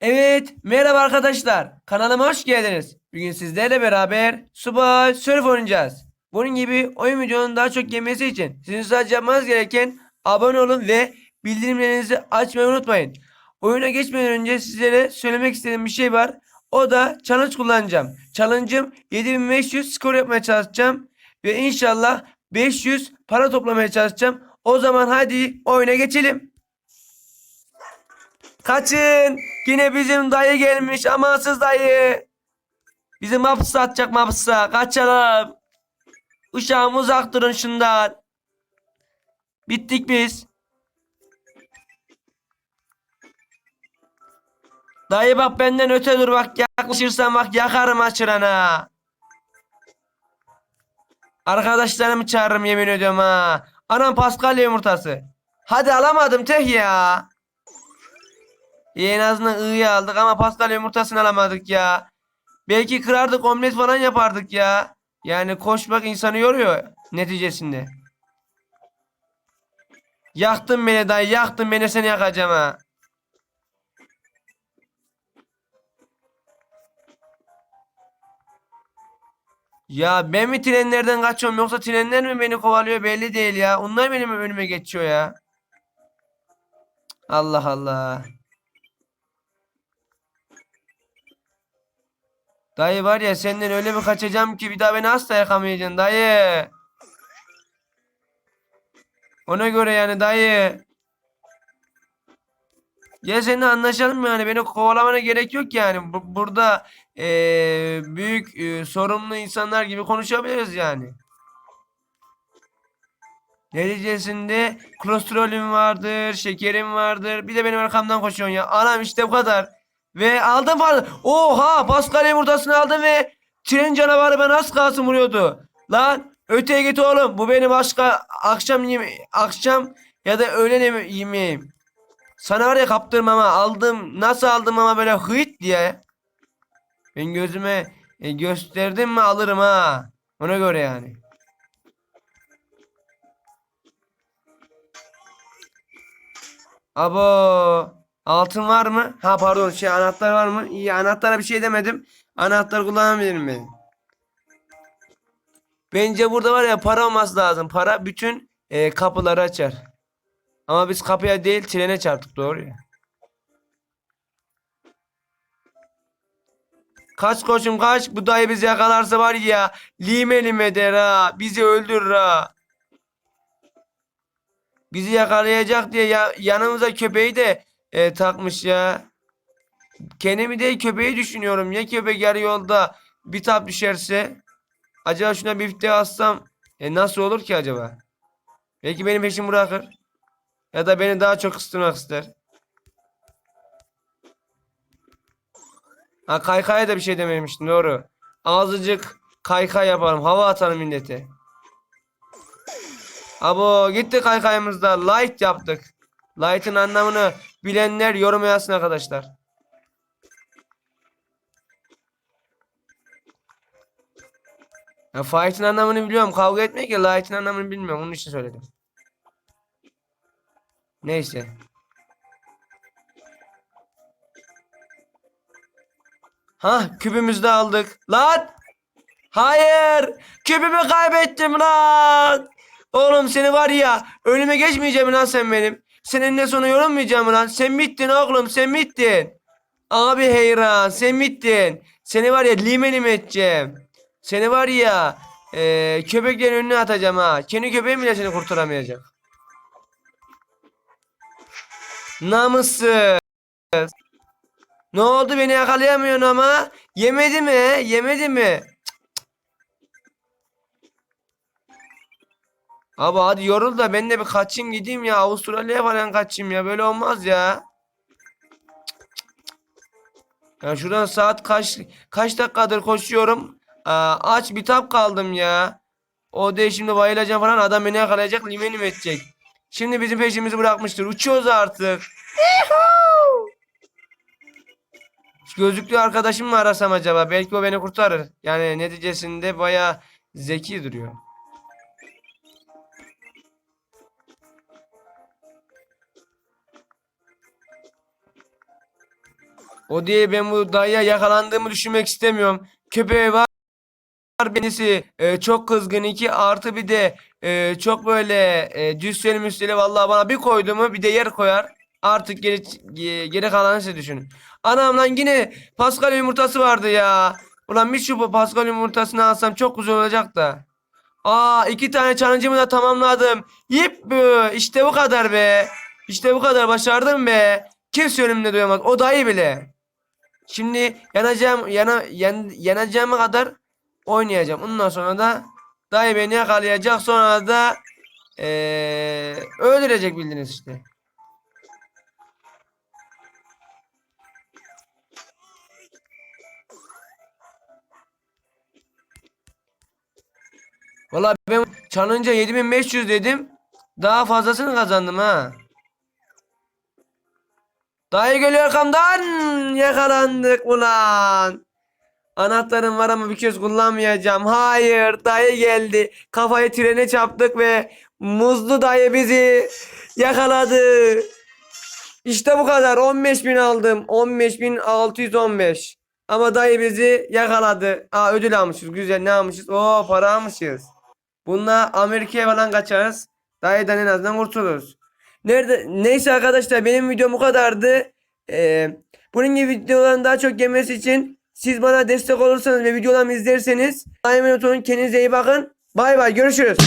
Evet, merhaba arkadaşlar. Kanalıma hoş geldiniz. Bugün sizlerle beraber Subay Surf oynayacağız. Bunun gibi oyun videonun daha çok gelmesi için sizin sadece yapmanız gereken abone olun ve bildirimlerinizi açmayı unutmayın. Oyuna geçmeden önce sizlere söylemek istediğim bir şey var. O da challenge kullanacağım. Challenge'ım 7500 skor yapmaya çalışacağım. Ve inşallah 500 para toplamaya çalışacağım. O zaman hadi oyuna geçelim. Kaçın. Yine bizim dayı gelmiş. Amansız dayı. Bizi mapsa atacak mapsa. Kaçalım. Uşağım uzak durun şundan. Bittik biz. Dayı bak benden öte dur bak yaklaşırsan bak yakarım açırana. Arkadaşlarımı çağırırım yemin ediyorum ha. Anam Paskalya yumurtası. Hadi alamadım teh ya. En azından ı'yı aldık ama Paskalya yumurtasını alamadık ya. Belki kırardık omlet falan yapardık ya. Yani koşmak insanı yoruyor neticesinde. Yaktın beni dayı yaktın beni seni yakacağım ha. Ya ben mi trenlerden kaçıyorum yoksa trenler mi beni kovalıyor belli değil ya. Onlar benim önüme geçiyor ya. Allah Allah. Dayı var ya senden öyle bir kaçacağım ki bir daha beni asla yakamayacaksın dayı. Ona göre yani dayı. Gel seninle anlaşalım yani beni kovalamana gerek yok yani. Bu- burada eee, büyük eee, sorumlu insanlar gibi konuşabiliriz yani. Neticesinde kolesterolüm vardır, şekerim vardır. Bir de benim arkamdan koşuyorsun ya. Anam işte bu kadar. Ve aldım falan. Oha Pascal yumurtasını aldım ve tren canavarı ben az kalsın vuruyordu. Lan öteye git oğlum. Bu benim başka akşam yeme akşam ya da öğlen yeme- yemeğim. Sana var ya kaptırmam ama aldım. Nasıl aldım ama böyle hıyt diye. Ben gözüme e, gösterdim mi alırım ha. Ona göre yani. Abo. Altın var mı? Ha pardon şey anahtar var mı? İyi anahtara bir şey demedim. Anahtar kullanabilirim ben. Bence burada var ya para olması lazım. Para bütün e, kapıları açar. Ama biz kapıya değil trene çarptık doğru ya. Kaç koçum kaç. Bu dayı bizi yakalarsa var ya. Lime lime der ha. Bizi öldürür ha. Bizi yakalayacak diye ya, yanımıza köpeği de e, takmış ya. Kendimi değil köpeği düşünüyorum. Ya köpek yarı yolda bir tap düşerse. Acaba şuna bir fite atsam e, nasıl olur ki acaba? Belki benim peşimi bırakır. Ya da beni daha çok kıstırmak ister. Ha kaykaya da bir şey dememiştim doğru. Azıcık kaykay yapalım. Hava atalım millete. Abo gitti kaykayımızda light yaptık. Light'ın anlamını bilenler yorum yazsın arkadaşlar. Ya fight'ın anlamını biliyorum. Kavga etmek ya light'ın anlamını bilmiyorum. Onun için söyledim. Neyse. Ha küpümüzü de aldık. Lan! Hayır! Küpümü kaybettim lan! Oğlum seni var ya önüme geçmeyeceğim lan sen benim. Seninle sonra yorulmayacağım lan. Sen bittin oğlum sen bittin. Abi heyran sen bittin. Seni var ya limenim edeceğim. Seni var ya eee köpeklerin önüne atacağım ha. Kendi köpeğim bile seni kurtaramayacak. Namussuz. Ne oldu beni yakalayamıyorsun ama? Yemedi mi? Yemedi mi? Abi hadi yorul da ben de bir kaçayım gideyim ya. Avustralya'ya falan kaçayım ya. Böyle olmaz ya. Ya şuradan saat kaç kaç dakikadır koşuyorum. Aa, aç bitap kaldım ya. O de şimdi bayılacağım falan adam beni yakalayacak limenim edecek. Şimdi bizim peşimizi bırakmıştır. Uçuyoruz artık. Gözlüklü arkadaşım mı arasam acaba? Belki o beni kurtarır. Yani neticesinde baya zeki duruyor. O diye ben bu dayıya yakalandığımı düşünmek istemiyorum. Köpeği var. Benisi e, çok kızgın iki artı bir de e, çok böyle e, cüsseli müsseli vallahi bana bir koydu mu bir de yer koyar. Artık geri, ge- geri kalanı siz düşünün. Anam lan yine Pascal yumurtası vardı ya. Ulan bir şu Pascal yumurtasını alsam çok güzel olacak da. Aa iki tane challenge'ımı da tamamladım. Yip işte bu kadar be. İşte bu kadar başardım be. Kimse önümde duyamaz. O dahi bile. Şimdi yanacağım yana yan, yanacağıma kadar oynayacağım. Ondan sonra da dayı beni yakalayacak. Sonra da eee, öldürecek bildiniz işte. Valla ben çalınca 7500 dedim. Daha fazlasını kazandım ha. Dayı geliyor arkamdan. Yakalandık ulan. Anahtarım var ama bir kez kullanmayacağım. Hayır dayı geldi. Kafayı trene çarptık ve muzlu dayı bizi yakaladı. İşte bu kadar. 15.000 aldım. 15.615. Ama dayı bizi yakaladı. Aa ödül almışız. Güzel ne almışız? Oo para almışız. Bununla Amerika'ya falan kaçarız. Dayıdan en azından kurtuluruz. Nerede? Neyse arkadaşlar benim videom bu kadardı. Ee, bunun gibi videoların daha çok gelmesi için siz bana destek olursanız ve videolarımı izlerseniz unutun kendinize iyi bakın. Bay bay görüşürüz.